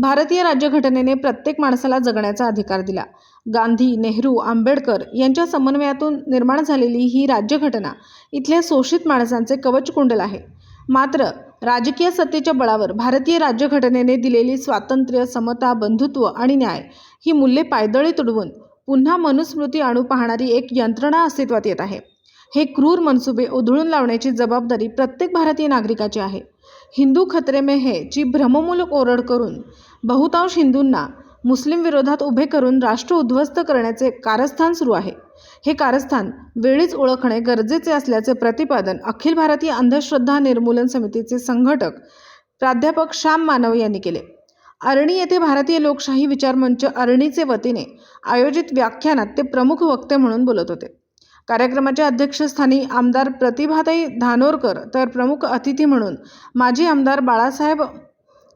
भारतीय राज्यघटनेने प्रत्येक माणसाला जगण्याचा अधिकार दिला. गांधी नेहरू आंबेडकर यांच्या समन्वयातून निर्माण झालेली ही राज्यघटना इथल्या शोषित माणसांचे कवचकुंडल आहे. मात्र राजकीय सत्तेच्या बळावर भारतीय राज्यघटनेने दिलेली स्वातंत्र्य समता बंधुत्व आणि न्याय ही मूल्ये पायदळी तुडवून पुन्हा मनुस्मृती आणू पाहणारी एक यंत्रणा अस्तित्वात येत आहे. हे क्रूर मनसुबे उधळून लावण्याची जबाबदारी प्रत्येक भारतीय नागरिकाची आहे. हिंदू खतरे में है ची भ्रममूलक ओरड करून बहुतांश हिंदूंना मुस्लिम विरोधात उभे करून राष्ट्र उद्ध्वस्त करण्याचे कारस्थान सुरू आहे. हे कारस्थान वेळीच ओळखणे गरजेचे असल्याचे प्रतिपादन अखिल भारतीय अंधश्रद्धा निर्मूलन समितीचे संघटक प्राध्यापक श्याम मानव यांनी केले. अरणी येथे भारतीय लोकशाही विचारमंच अरणीचे वतीने आयोजित व्याख्यानात ते प्रमुख वक्ते म्हणून बोलत होते. कार्यक्रमाच्या अध्यक्षस्थानी आमदार प्रतिभाताई धानोरकर तर प्रमुख अतिथी म्हणून माजी आमदार बाळासाहेब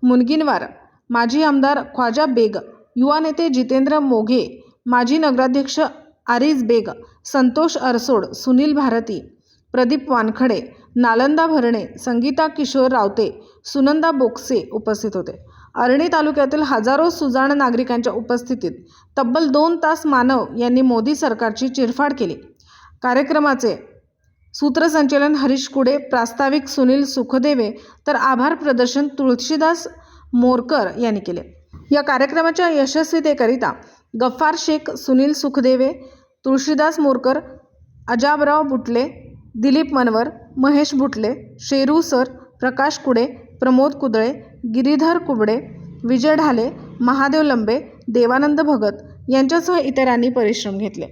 मुनगिनवार माजी आमदार ख्वाजा बेग युवा नेते जितेंद्र मोघे माजी नगराध्यक्ष आरिज बेग संतोष अरसोड सुनील भारती प्रदीप वानखडे नालंदा भरणे संगीता किशोर रावते सुनंदा बोक्से उपस्थित होते. अरणी तालुक्यातील हजारो सुजाण नागरिकांच्या उपस्थितीत तब्बल दोन तास मानव यांनी मोदी सरकारची चिरफाड केली. कार्यक्रमाचे सूत्रसंचलन हरीश कुडे प्रास्ताविक सुनील सुखदेवे तर आभार प्रदर्शन तुळशीदास मोरकर यांनी केले. या कार्यक्रमाच्या यशस्वीतेकरिता गफ्फार शेख सुनील सुखदेवे तुळशीदास मोरकर अजाबराव बुटले दिलीप मनवर महेश बुटले शेरू सर प्रकाश कुडे प्रमोद कुदळे गिरीधर कुबडे विजय ढाले महादेव लंबे देवानंद भगत यांच्यासह इतरांनी परिश्रम घेतले.